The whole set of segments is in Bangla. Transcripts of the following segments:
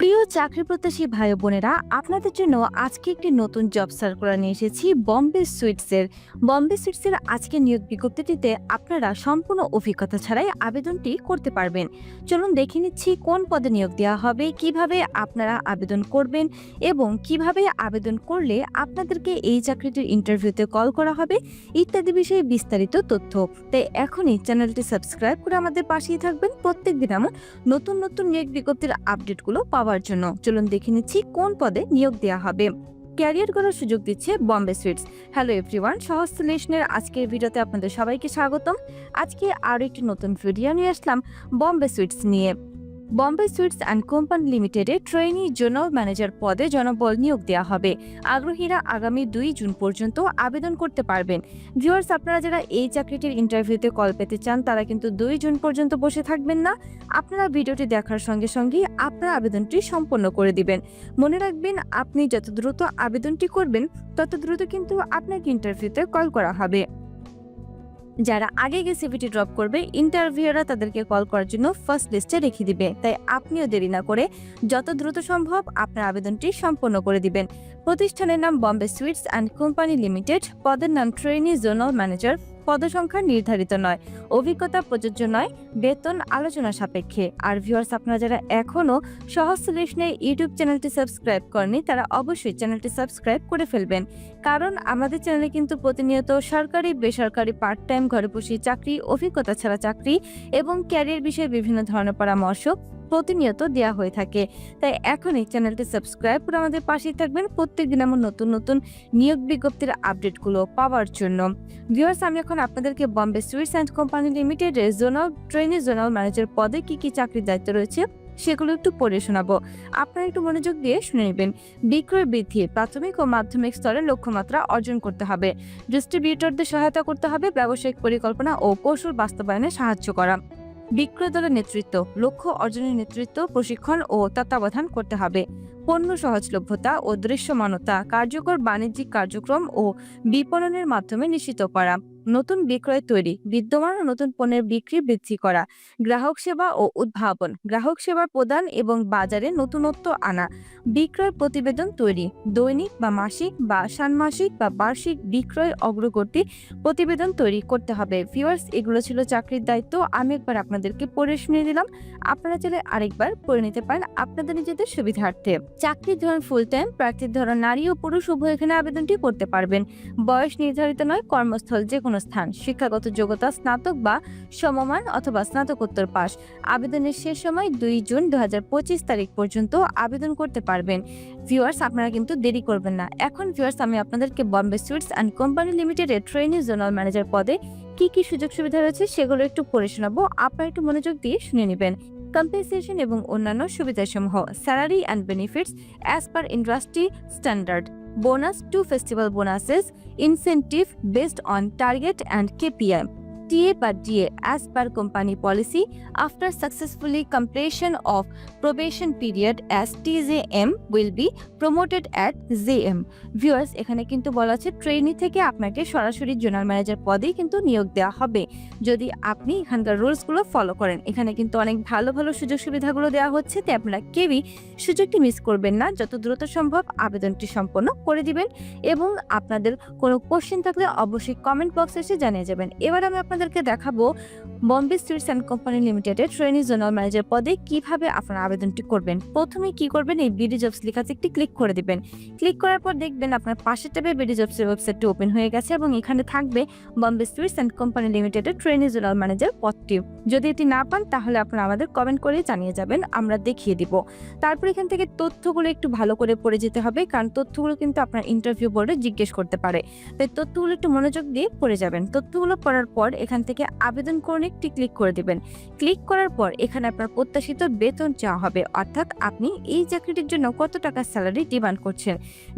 প্রিয় চাকরি প্রত্যাশী ভাই বোনেরা, আপনাদের জন্য আজকে একটি নতুন জব সার্কুলার নিয়ে এসেছি বম্বে সুইটসের বম্বে সুইটসের আজকে নিয়োগ বিজ্ঞপ্তিটিতে আপনারা সম্পূর্ণ অভিজ্ঞতা ছাড়াই আবেদনটি করতে পারবেন। চলুন দেখে নিচ্ছি কোন পদে নিয়োগ দেওয়া হবে, কীভাবে আপনারা আবেদন করবেন এবং কীভাবে আবেদন করলে আপনাদেরকে এই চাকরিটির ইন্টারভিউতে কল করা হবে ইত্যাদি বিষয়ে বিস্তারিত তথ্য। তাই এখনই চ্যানেলটি সাবস্ক্রাইব করে আমাদের পাশেই থাকবেন। প্রত্যেকদিন এমন নতুন নতুন নিয়োগ বিজ্ঞপ্তির আপডেটগুলো পাওয়ার জন্য। চলুন দেখে নিচ্ছি কোন পদে নিয়োগ দেওয়া হবে। ক্যারিয়ার গড়ার সুযোগ দিচ্ছে বম্বে সুইটস। হ্যালো এভরিওয়ান সহজ সলিউশনের আজকের ভিডিওতে আপনাদের সবাইকে স্বাগতম। আজকে আরও একটি নতুন ভিডিও নিয়ে আসলাম বম্বে সুইটস নিয়ে। বম্বে সুইটস অ্যান্ড কোম্পানি লিমিটেডে ট্রেনি জোনাল ম্যানেজার পদে জনবল নিয়োগ দেওয়া হবে। আগ্রহীরা আগামী দুই জুন পর্যন্ত আবেদন করতে পারবেন। ভিউয়ার্স আপনারা যারা এই চাকরিটির ইন্টারভিউতে কল পেতে চান, তারা কিন্তু দুই জুন পর্যন্ত বসে থাকবেন না। আপনারা ভিডিওটি দেখার সঙ্গে সঙ্গে আপনার আবেদনটি সম্পন্ন করে দিবেন। মনে রাখবেন, আপনি যত দ্রুত আবেদনটি করবেন, তত দ্রুত কিন্তু আপনাকে ইন্টারভিউতে কল করা হবে। যারা আগে গিয়ে সিভিটি ড্রপ করবে ইন্টারভিউরা তাদেরকে কল করার জন্য ফার্স্ট লিস্টে রেখে দিবে। তাই আপনিও দেরি না করে যত দ্রুত সম্ভব আপনার আবেদনটি সম্পন্ন করে দিবেন। প্রতিষ্ঠানের নাম Bombay sweets and company limited পদের নাম ট্রেনি জোনাল ম্যানেজার পদসংখ্যা নির্ধারিত নয়। অভিজ্ঞতা, প্রযোজ্য নয়। বেতন, আলোচনা সাপেক্ষে। আর ভিউয়ার্স আপনারা যারা এখনও সহজ ইউটিউব চ্যানেলটি সাবস্ক্রাইব করেনি তারা অবশ্যই চ্যানেলটি সাবস্ক্রাইব করে ফেলবেন। কারণ আমাদের চ্যানেলে কিন্তু প্রতিনিয়ত সরকারি, বেসরকারি পার্ট টাইম ঘরে বসে চাকরি, অভিজ্ঞতা ছাড়া চাকরি এবং ক্যারিয়ার বিষয়ে বিভিন্ন ধরনের পরামর্শ প্রতিনিয়ত দেওয়া হয়ে থাকে। তাই এখনই চ্যানেলটি সাবস্ক্রাইব করে আমাদের পাশেই থাকবেন। প্রত্যেকদিন আমার নতুন নতুন নিয়োগ বিজ্ঞপ্তির আপডেটগুলো পাওয়ার জন্য। ভিউয়ার্স, আমি এখন আপনাদেরকে বম্বে সুইটস অ্যান্ড কোম্পানি লিমিটেডের জোনাল ট্রেনি জোনাল ম্যানেজার পদে কি কি চাকরির দায়িত্ব রয়েছে সেগুলো একটু পড়ে শোনাবো। আপনারা একটু মনোযোগ দিয়ে শুনে নেবেন। বিক্রয় বৃদ্ধি, প্রাথমিক ও মাধ্যমিক স্তরে লক্ষ্যমাত্রা অর্জন করতে হবে। ডিস্ট্রিবিউটরদের সহায়তা করতে হবে, ব্যবসায়িক পরিকল্পনা ও কৌশল বাস্তবায়নে সাহায্য করা। বিক্রয় দলের নেতৃত্ব, লক্ষ্য অর্জনের নেতৃত্ব, প্রশিক্ষণ ও তত্ত্বাবধান করতে হবে। পণ্য সহজলভ্যতা ও দৃশ্যমানতা, কার্যকর বাণিজ্যিক কার্যক্রম ও বিপণনের মাধ্যমে নিশ্চিত করা। নতুন বিক্রয় তৈরি, বিদ্যমান ও নতুন পণ্যের বিক্রি বৃদ্ধি করা। গ্রাহক সেবা ও উদ্ভাবন, গ্রাহক সেবা প্রদান এবং বাজারে নতুনত্ব আনা। বিক্রয় প্রতিবেদন তৈরি। দৈনিক বা মাসিক বা ষান্মাসিক বা বার্ষিক বিক্রয় অগ্রগতি প্রতিবেদন তৈরি করতে হবে। ভিউয়ার্স, এগুলো ছিল চাকরির দায়িত্ব। আমি একবার আপনাদেরকে পড়ে শুনিয়ে দিলাম। আপনারা চাইলে আরেকবার পড়ে নিতে পারেন আপনাদের নিজেদের সুবিধার্থে। চাকরির ধরন ফুল টাইম প্রার্থীর ধরন নারী ও পুরুষ, উভয় এখানে আবেদনটি করতে পারবেন। বয়স নির্ধারিত নয়, কর্মস্থল যে কোনো স্থান। শিক্ষাগত যোগ্যতা স্নাতক বা সমমান অথবা স্নাতকোত্তর পাস। আবেদনের শেষ সময় দুই জুন দু হাজার পঁচিশ তারিখ পর্যন্ত আবেদন করতে পারবেন। ভিউয়ার্স আপনারা কিন্তু দেরি করবেন না। এখন ভিউয়ার্স আমি আপনাদেরকে বম্বে সুইটস অ্যান্ড কোম্পানি লিমিটেডের ট্রেনিং জোনাল ম্যানেজার পদে কি কি সুযোগ সুবিধা রয়েছে সেগুলো একটু পড়ে শোনাবো। আপনারা একটু মনোযোগ দিয়ে শুনে নেবেন। কম্পেনসেশন এবং অন্যান্য সুবিধাসমূহ salary and benefits as per industry standard bonus two festival bonuses incentive based on target and KPI. TA per DA as per company policy after successfully completion of probation period as TJM will be promoted at JM. Viewers, এখানে কিন্তু বলা আছে ট্রেনি থেকে আপনাকে সরাসরি জোনাল ম্যানেজার পদেই কিন্তু নিয়োগ দেওয়া হবে। যদি আপনি এখানকার রুলসগুলো ফলো করেন, এখানে কিন্তু অনেক ভালো ভালো সুযোগ সুবিধাগুলো দেওয়া হচ্ছে, তাই আপনারা কেউই সুযোগটি মিস করবেন না। যত দ্রুত সম্ভব আবেদনটি সম্পন্ন করে দিবেন এবং আপনাদের কোনো কোশ্চেন থাকলে অবশ্যই কমেন্ট বক্সে এসে জানিয়ে যাবেন। এবার আমি আপনাদেরকে দেখাবো বম্বে সুইটস অ্যান্ড কোম্পানি লিমিটেডের ট্রেনি জোনাল ম্যানেজার পদে কীভাবে আপনারা আবেদনটি করবেন। প্রথমে কি করবেন? এই বিডি জবস লেখাতে একটি ক্লিক করে দিবেন। ক্লিক করার পর দেখবেন আপনার পাশের ট্যাবে বিডি জবসের ওয়েবসাইটটি ওপেন হয়ে গেছে এবং এখানে থাকবে বম্বে সুইটস অ্যান্ড কোম্পানি লিমিটেডের ট্রেনি জোনাল ম্যানেজার পদটি। যদি এটি না পান, তাহলে আপনারা আমাদের কমেন্ট করে জানিয়ে যাবেন, আমরা দেখিয়ে দিব। তারপর এখান থেকে তথ্যগুলো একটু ভালো করে পড়ে যেতে হবে, কারণ তথ্যগুলো কিন্তু আপনার ইন্টারভিউ বোর্ডে জিজ্ঞেস করতে পারে। তাই তথ্যগুলো একটু মনোযোগ দিয়ে পড়ে যাবেন। তথ্যগুলো পড়ার পর এখান থেকে আবেদন করুন, একটি ক্লিক করে দেবেন। ক্লিক করার পর এখানে আপনার প্রত্যাশিত বেতন চাওয়া হবে। অর্থাৎ আপনি এই চাকরিটির জন্য কত টাকা স্যালারি ডিমান্ড করছেন।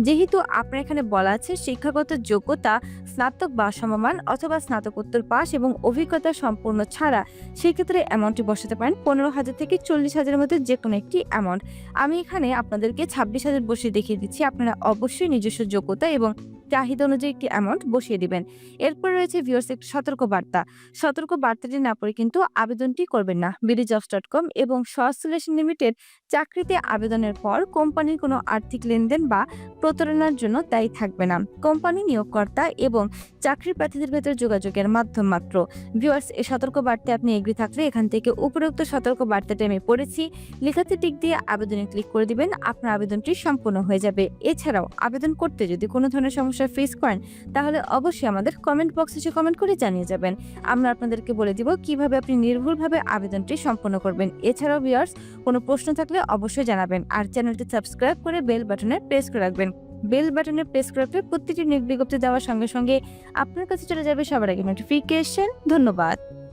যেহেতু আপনার এখানে বলা আছে শিক্ষাগত যোগ্যতা স্নাতক বা সমমান অথবা স্নাতকোত্তর পাস এবং অভিজ্ঞতা সম্পূর্ণ ছাড়া, সেক্ষেত্রে অ্যামাউন্টটি বসাতে পারেন পনেরো হাজার থেকে চল্লিশ হাজারের মধ্যে যে কোনো একটি অ্যামাউন্ট আমি এখানে আপনাদেরকে ছাব্বিশ হাজার বসে দেখিয়ে দিচ্ছি। আপনারা অবশ্যই নিজস্ব যোগ্যতা এবং চাহিদা অনুযায়ী একটি অ্যামাউন্ট বসিয়ে দিবেন। এরপর রয়েছে ভিওর্স একটি সতর্ক বার্তা সতর্ক বার্তাটি না পড়ে কিন্তু আবেদনটি করবেন না। বিডি জবস ডট কম এবং সসলেশন লিমিটেড চাকরিতে আবেদনের পর কোম্পানির কোনো আর্থিক লেনদেন বা প্রতারণার জন্য দায়ী থাকবে না। কোম্পানি নিয়োগকর্তা এবং চাকরি প্রার্থীদের ভেতর যোগাযোগের মাধ্যম মাত্র। ভিউয়ার্স, এই সতর্ক বার্তায় আপনি এগ্রি থাকলে এখান থেকে উপরোক্ত সতর্ক বার্তাটি আমি পড়েছি। লেখাতে টিক দিয়ে আবেদনে ক্লিক করে দিবেন, আপনার আবেদনটি সম্পূর্ণ হয়ে যাবে। এছাড়াও, আবেদন করতে যদি কোনো ধরনের সমস্যা ফেস করেন, তাহলে অবশ্যই আমাদের কমেন্ট বক্সে এসে কমেন্ট করে জানিয়ে যাবেন। আমরা আপনাদেরকে বলে দিব কীভাবে আপনি নির্ভুলভাবে আবেদনটি সম্পন্ন করবেন। এছাড়াও ভিউয়ার্স, কোনো প্রশ্ন থাকলে অবশ্যই জানাবেন। আর চ্যানেলটি সাবস্ক্রাইব করে বেল বাটনে প্রেস করে রাখবেন। বেল বাটনে প্রেস করে রাখলে প্রতিটি নিয়োগ বিজ্ঞপ্তি দেওয়ার সঙ্গে সঙ্গে আপনার কাছে চলে যাবে সবার আগে নোটিফিকেশন। ধন্যবাদ।